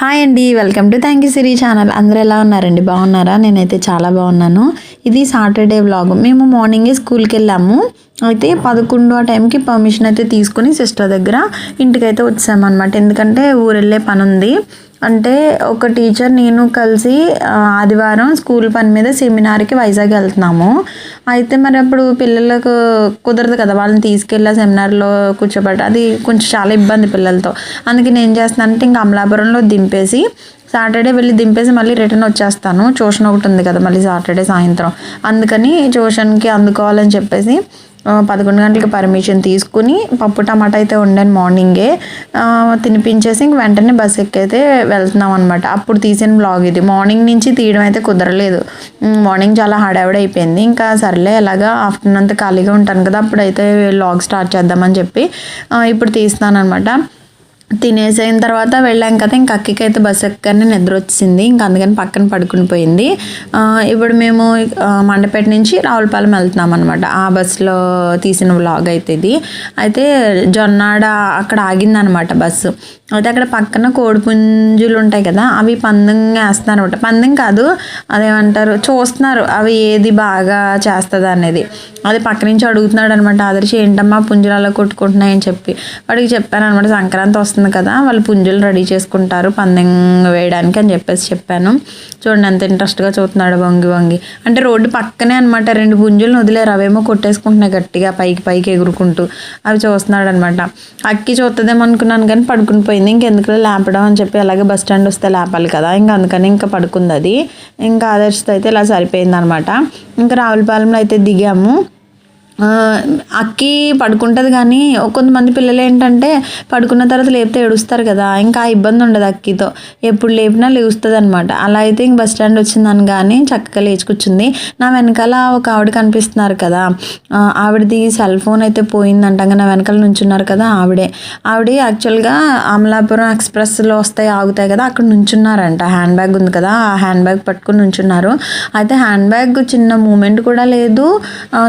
Hi అండి welcome to thank you Siri channel అందరూ ఎలా ఉన్నారండి? బాగున్నారా? నేనైతే చాలా బాగున్నాను. ఇది సాటర్డే వ్లాగ్ మేము మార్నింగే స్కూల్కి వెళ్ళాము అయితే పదకొండు ఆ టైంకి పర్మిషన్ అయితే తీసుకుని సిస్టర్ దగ్గర ఇంటికైతే వచ్చామన్నమాట. ఎందుకంటే ఊరు వెళ్ళే పని ఉంది అంటే ఒక టీచర్ నేను కలిసి ఆదివారం స్కూల్ పని మీద సెమినార్కి వైజాగ్ వెళ్తున్నాము. అయితే మరి అప్పుడు పిల్లలకు కుదరదు కదా వాళ్ళని తీసుకెళ్ళి సెమినార్లో కూర్చోబెట్టి అది కొంచెం చాలా ఇబ్బంది పిల్లలతో. అందుకే నేను చేస్తానంటే ఇంకా అమలాపురంలో దింపేసి సాటర్డే వెళ్ళి దింపేసి మళ్ళీ రిటర్న్ వచ్చేస్తాను. ట్యూషన్ ఒకటి ఉంది కదా మళ్ళీ సాటర్డే సాయంత్రం. అందుకని ట్యూషన్కి అందుకోవాలని చెప్పేసి పదకొండు గంటలకి పర్మిషన్ తీసుకుని పప్పు టమాటా అయితే వండాను మార్నింగే. తినిపించేసి ఇంక వెంటనే బస్ ఎక్కైతే వెళ్తున్నాం అనమాట అప్పుడు తీసిన బ్లాగ్ ఇది. మార్నింగ్ నుంచి తీయడం అయితే కుదరలేదు. మార్నింగ్ చాలా హడావిడి అయిపోయింది. ఇంకా సర్లే ఎలాగా ఆఫ్టర్నూన్ అంతా ఖాళీగా ఉంటాను కదా అప్పుడైతే బ్లాగ్ స్టార్ట్ చేద్దామని చెప్పి ఇప్పుడు తీస్తున్నాను అనమాట తినేసిన తర్వాత వెళ్ళాం కదా ఇంకా అక్కకి అయితే బస్సు ఎక్కగానే నిద్ర వచ్చింది ఇంకా అందుకని పక్కన పడుకుని పోయింది. ఇప్పుడు మేము మండపేట నుంచి రావులపాలెం వెళ్తున్నాం అనమాట ఆ బస్సులో తీసిన వ్లాగ్ అయితే ఇది. అయితే జొన్నాడ అక్కడ ఆగిందనమాట బస్సు. అయితే అక్కడ పక్కన కోడి పుంజులు ఉంటాయి కదా అవి పందెం వేస్తున్నారు అనమాట పందెం కాదు అదేమంటారు చూస్తున్నారు అవి ఏది బాగా చేస్తుంది అనేది. అది పక్క నుంచి అడుగుతున్నాడు అనమాట ఆదర్శి ఏంటమ్మా పుంజులు అలా కొట్టుకుంటున్నాయని చెప్పి. వాడికి చెప్పాను అనమాట సంక్రాంతి వస్తుంది కదా వాళ్ళు పుంజులు రెడీ చేసుకుంటారు పందెం వేయడానికి అని చెప్పేసి చెప్పాను. చూడండి ఎంత ఇంట్రెస్ట్గా చూస్తున్నాడు వంగి వంగి. అంటే రోడ్డు పక్కనే అనమాట రెండు పుంజులను వదిలేరు అవేమో కొట్టేసుకుంటున్నాయి గట్టిగా పైకి పైకి ఎగురుకుంటూ. అవి చూస్తున్నాడు అనమాట అక్కి చూస్తుందేమో అనుకున్నాను కానీ పడుకుని పోయింది. ఇంకెందుకు లేపడం అని చెప్పి అలాగే బస్ స్టాండ్ వస్తే లేపాలి కదా. ఇంకా అందుకని ఇంకా పడుకుంది అది. ఇంకా ఆదర్శతో అయితే ఇలా సరిపోయింది అనమాట ఇంకా రావులపాలెంలో అయితే దిగాము. అక్కి పడుకుంటుంది కానీ కొంతమంది పిల్లలు ఏంటంటే పడుకున్న తర్వాత లేపితే ఏడుస్తారు కదా ఇంకా ఆ ఇబ్బంది ఉండదు అక్కితో. ఎప్పుడు లేపినా లేస్తుంది అనమాట అలా అయితే ఇంక బస్ స్టాండ్ వచ్చిందని కానీ చక్కగా లేచి కూర్చుంది నా వెనకాల ఒక ఆవిడ కనిపిస్తున్నారు కదా. ఆవిడది సెల్ ఫోన్ అయితే పోయిందంట నా వెనకాల నుంచున్నారు కదా ఆవిడే. ఆవిడ యాక్చువల్గా అమలాపురం ఎక్స్ప్రెస్లో వస్తాయి ఆగుతాయి కదా అక్కడ నుంచున్నారంట. హ్యాండ్ బ్యాగ్ ఉంది కదా ఆ హ్యాండ్ బ్యాగ్ పట్టుకుని నుంచున్నారు. అయితే హ్యాండ్ బ్యాగ్ చిన్న మూమెంట్ కూడా లేదు.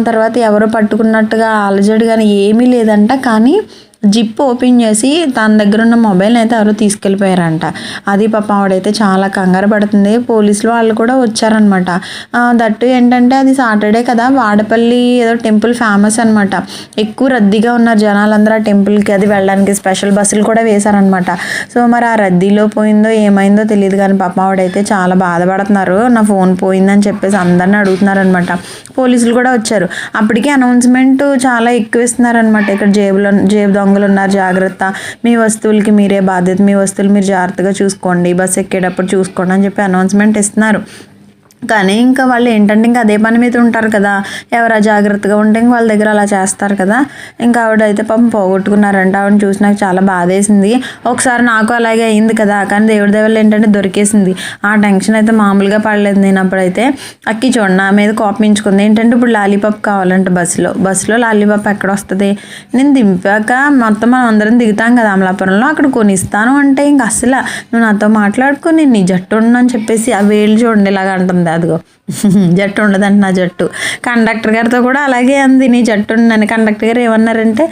తర్వాత ఎవరో పట్టుకున్నట్టుగా అలజడి కానీ ఏమీ లేదంట. కానీ జిప్ ఓపెన్ చేసి తన దగ్గర ఉన్న మొబైల్ అయితే ఎవరో తీసుకెళ్ళిపోయారంట. అది పాప ఆవిడైతే చాలా కంగారు పడుతుంది. పోలీసులు వాళ్ళు కూడా వచ్చారనమాట దట్టు ఏంటంటే అది సాటర్డే కదా వాడపల్లి ఏదో టెంపుల్ ఫేమస్ అనమాట ఎక్కువ రద్దీగా ఉన్నారు జనాలందరూ ఆ టెంపుల్కి అది వెళ్ళడానికి స్పెషల్ బస్సులు కూడా వేశారనమాట సో మరి ఆ రద్దీలో పోయిందో ఏమైందో తెలియదు కానీ పాప ఆవిడైతే చాలా బాధపడుతున్నారు. నా ఫోన్ పోయిందని చెప్పేసి అందరిని అడుగుతున్నారనమాట పోలీసులు కూడా వచ్చారు. అప్పటికే అనౌన్స్మెంట్ చాలా ఎక్కువ ఇస్తున్నారనమాట ఇక్కడ జేబులో జేబు దొంగలు ఉన్నారు జాగ్రత్త. మీ వస్తువులకి మీరే బాధ్యత మీ వస్తువులు మీరు జాగ్రత్తగా చూసుకోండి బస్ ఎక్కేటప్పుడు చూసుకోండి అని చెప్పి అనౌన్స్మెంట్ ఇస్తున్నారు. కానీ ఇంకా వాళ్ళు ఏంటంటే ఇంకా అదే పని మీద ఉంటారు కదా. ఎవరు జాగ్రత్తగా ఉంటే ఇంక వాళ్ళ దగ్గర అలా చేస్తారు కదా. ఇంకా ఆవిడ అయితే పాపం పోగొట్టుకున్నారంట. ఆవిడని చూసి నాకు చాలా బాధేసింది. ఒకసారి నాకు అలాగే అయింది కదా. కానీ దేవుడి దేవుళ్ళు ఏంటంటే దొరికేసింది. ఆ టెన్షన్ అయితే మామూలుగా పడలేదు నేను అప్పుడైతే. అక్కి చూడండి నా మీద కోపించుకుంది ఏంటంటే ఇప్పుడు లాలీపాప్ కావాలంట బస్సులో. బస్సులో లాలీపాప్ ఎక్కడ వస్తుంది? నేను దింపాక మొత్తం మనం అందరం దిగుతాం కదా అమలాపురంలో. అక్కడ కొనిస్తాను అంటే ఇంక అసలు నువ్వు నాతో మాట్లాడుకుని నీ జట్టు ఉండని చెప్పేసి ఆ వేలు చూడండి ఇలాగ అంటుంది. అదిగో. జట్టు ఉండదంట నా జట్టు. కండక్టర్ గారితో కూడా అలాగే అంది నీ జట్టు ఉండని కండక్టర్ గారు ఏమన్నారంటే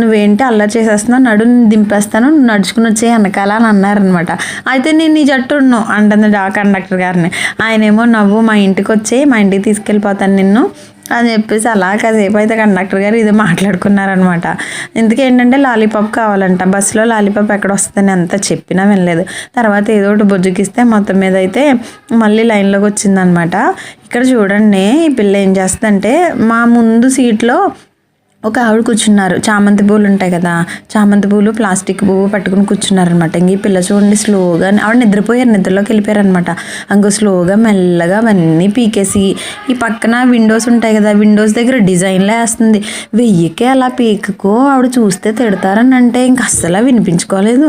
నువ్వేంటి అల్లరి చేసేస్తున్నావు? నడు దింపేస్తాను నువ్వు నడుచుకుని వచ్చే వెనకాల అని అన్నారనమాట అయితే నేను నీ జట్టు ఉన్నావు అంటుంది ఆ కండక్టర్ గారిని. ఆయనేమో నవ్వు మా ఇంటికి వచ్చి మా ఇంటికి తీసుకెళ్ళిపోతాను నిన్ను. అని చెప్పేసి అలా కాసేపు అయితే కండక్టర్ గారు ఇది మాట్లాడుకున్నారనమాట ఇందుకే ఏంటంటే లాలీపాప్ కావాలంట. బస్సులో లాలీపాప్ ఎక్కడ వస్తుందని ఎంత చెప్పినా వినలేదు. తర్వాత ఏదో ఒకటి బుజ్జుకిస్తే మొత్తం మీద అయితే మళ్ళీ లైన్లోకి వచ్చిందనమాట ఇక్కడ చూడండి ఈ పిల్ల ఏం చేస్తుందంటే మా ముందు సీట్లో ఒక ఆవిడ కూర్చున్నారు. చామంతి పూలు ఉంటాయి కదా చామంతి పూలు ప్లాస్టిక్ పువ్వు పట్టుకుని కూర్చున్నారనమాట ఇంక ఈ పిల్ల చూడండి స్లోగా ఆవిడ నిద్రపోయారు నిద్రలోకి వెళ్ళిపోయారనమాట ఇంకో స్లోగా మెల్లగా అవన్నీ పీకేసి ఈ పక్కన విండోస్ ఉంటాయి కదా విండోస్ దగ్గర డిజైన్లే వేస్తుంది. వెయ్యికే అలా పీకకో ఆవిడ చూస్తే తిడతారని అంటే ఇంక అస్సలు వినిపించుకోలేదు.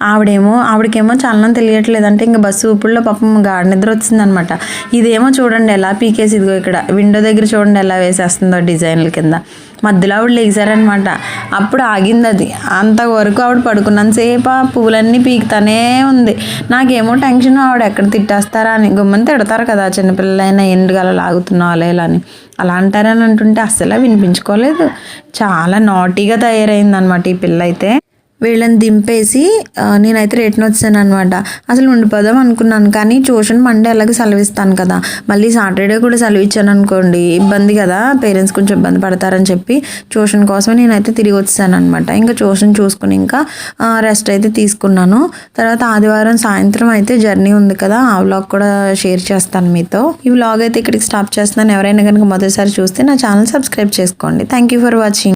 ఆవిడేమో ఆవిడకేమో చలనం తెలియట్లేదు అంటే ఇంకా బస్సు ఊపుల్లో పాపం గాఢ నిద్ర వచ్చిందనమాట. ఇదేమో చూడండి ఎలా పీకేసి ఇదిగో ఇక్కడ విండో దగ్గర చూడండి ఎలా వేసేస్తుందో డిజైన్ల కింద. మధ్యలో ఆవిడ లేచారనమాట. అప్పుడు ఆగింది అది అంతవరకు ఆవిడ పడుకున్నంతసేపు ఆ పువ్వులన్నీ పీకుతానే ఉంది. నాకేమో టెన్షన్ ఆవిడ ఎక్కడ తిట్టేస్తారా అని. గుమ్మని తిడతారు కదా చిన్నపిల్లలైనా ఎండుగల అలా లాగుతున్నావు అలా ఇలా అని. అలా అంటారని అంటుంటే అస్సలు వినిపించుకోలేదు. చాలా నాటీగా తయారైంది అనమాట ఈ పిల్ల అయితే. వీళ్ళని దింపేసి నేనైతే రిటర్న్ వచ్చాను అనమాట అసలు ఉండిపోదాం అనుకున్నాను కానీ ట్యూషన్ మండే అలాగే సెలవిస్తాను కదా. మళ్ళీ సాటర్డే కూడా సెలవు ఇచ్చాను అనుకోండి ఇబ్బంది కదా. పేరెంట్స్ కొంచెం ఇబ్బంది పడతారని చెప్పి ట్యూషన్ కోసమే నేనైతే తిరిగి వచ్చాను అనమాట ఇంకా ట్యూషన్ చూసుకుని ఇంకా రెస్ట్ అయితే తీసుకున్నాను. తర్వాత ఆదివారం సాయంత్రం అయితే జర్నీ ఉంది కదా ఆ వ్లాగ్ కూడా షేర్ చేస్తాను మీతో. ఈ వ్లాగ్ అయితే ఇక్కడికి స్టాప్ చేస్తున్నాను. ఎవరైనా కనుక మొదటిసారి చూస్తే నా ఛానల్ సబ్స్క్రైబ్ చేసుకోండి. Thank you for watching